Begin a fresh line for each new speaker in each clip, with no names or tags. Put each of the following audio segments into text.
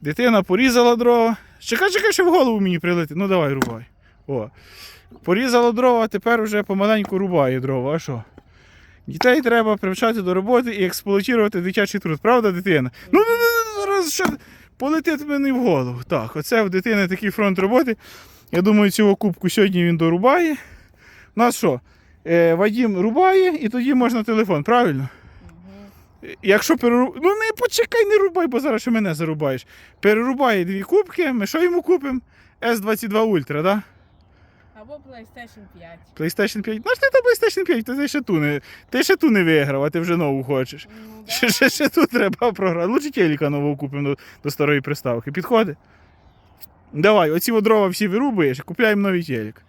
Дитина порізала дрова. Чекай, чекай, що в голову мені прилетить. Ну давай, рубай. О. Порізала дрова, а тепер вже помаленьку рубає дрова. А що? Дітей треба привчати до роботи і експлуатувати дитячий труд, правда, дитина? Ну, ну, ну, ну зараз ще полетить мені в голову. Так, оце в дитини такий фронт роботи. Я думаю, цього кубку сьогодні він дорубає. У нас що? Е, Вадім рубає і тоді можна телефон, правильно? Якщо переруб... Ну не почекай, не рубай, бо зараз ще мене зарубаєш. Перерубає дві кубки, ми що йому купимо? S22 Ultra, да?
Або PlayStation 5.
PlayStation 5. Ну ж ти то PlayStation 5, то ти ще ту не, ти ще ту не виграв, а ти вже нову хочеш.
Ну, да.
Ще, ще, ще тут треба програти. Лучше телека нового купимо до, до старої приставки. Підходить? Давай, оці дрова всі вирубуєш, купляємо новий телек.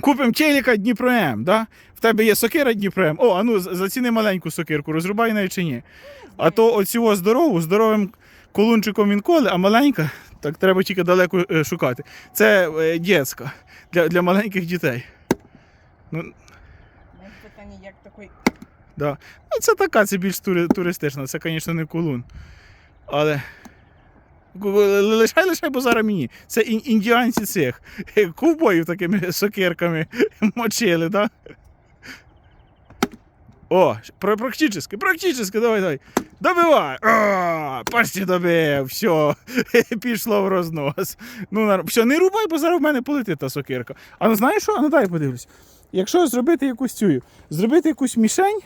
Купимо телека Дніпро М, да? В тебе є сокира Дніпро М. О, а ну заціни маленьку сокирку, розрубай неї чи ні. А то оцього здорову, здоровим колунчиком інколи, а маленька, так треба тільки далеко е, шукати. Це е, дєцька для, для маленьких дітей. Ну,
питання, як такий
Да. Ну, це така, це більш тури, туристична, це, звісно, не колун. Але. Лишай, лишай, бо зараз мені. Це індіанці цих е, ковбоїв такими сокирками мочили, так? Да? О, практично, практично, давай, давай. Добивай! О, почти добив, все, пішло в рознос. Ну, все, не рубай, бо зараз в мене полетить та сокирка. А ну знаєш що? Ну дай подивлюсь. Якщо зробити якусь цю, зробити якусь мішень,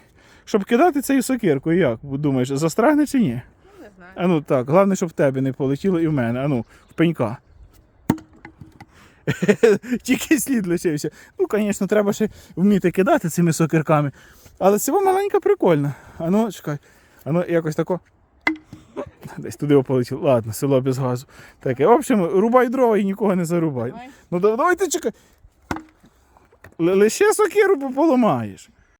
щоб кидати цією сокиркою, як думаєш, застрагне чи ні?
Знаю.
А ну так, головне, щоб в тебе не полетіло і в мене. А ну, в пенька. Тільки слід лишився. Ну, звісно, треба ще вміти кидати цими сокирками. Але це маленька прикольна. А ну, чекай. А ну, якось тако. Десь туди полетіло. Ладно, село без газу. Таке. В общем, рубай дрова і нікого не зарубай.
Давай.
Ну да- давай ти чекай. Лише сокиру поламаєш.